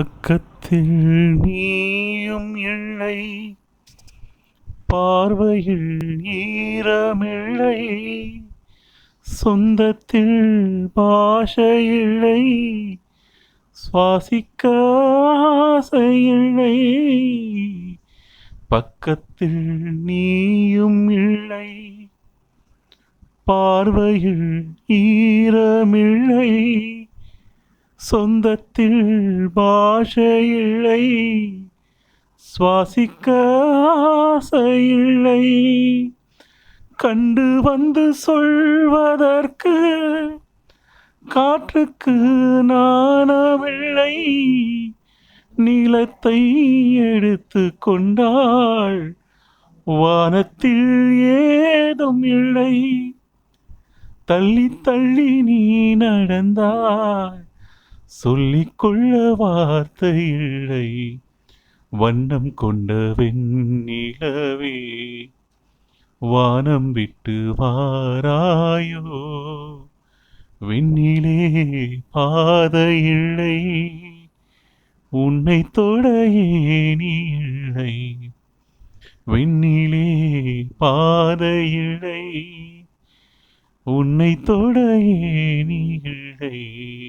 பக்கத்தில் நீயும் இல்லை பார்வையில் ஈரமில்லை சொந்தத்தில் பாஷையில்லை சுவாசிக்க ஆசையில்லை பக்கத்தில் நீயும் இல்லை பார்வையில் ஈரமில்லை சொந்தத்தில் பாஷையில்லை சுவாசிக்க ஆசையில்லை. கண்டு வந்து சொல்வதற்கு காற்றுக்கு நாணமில்லை. நீளத்தை எடுத்து கொண்டாள் வானத்தில் ஏதும் இல்லை. தள்ளி தள்ளி நீ நடந்தாய் சொல்லிக்கொள்ள வார்த்தை இல்லை. வண்ணம் கொண்ட வெண்ணிலவே வானம் விட்டு வாராயோ. விண்ணிலே பாதை இல்லை உன்னை தொட ஏனி இல்லை. விண்ணிலே பாதை இல்லை உன்னை தொட ஏனி இல்லை.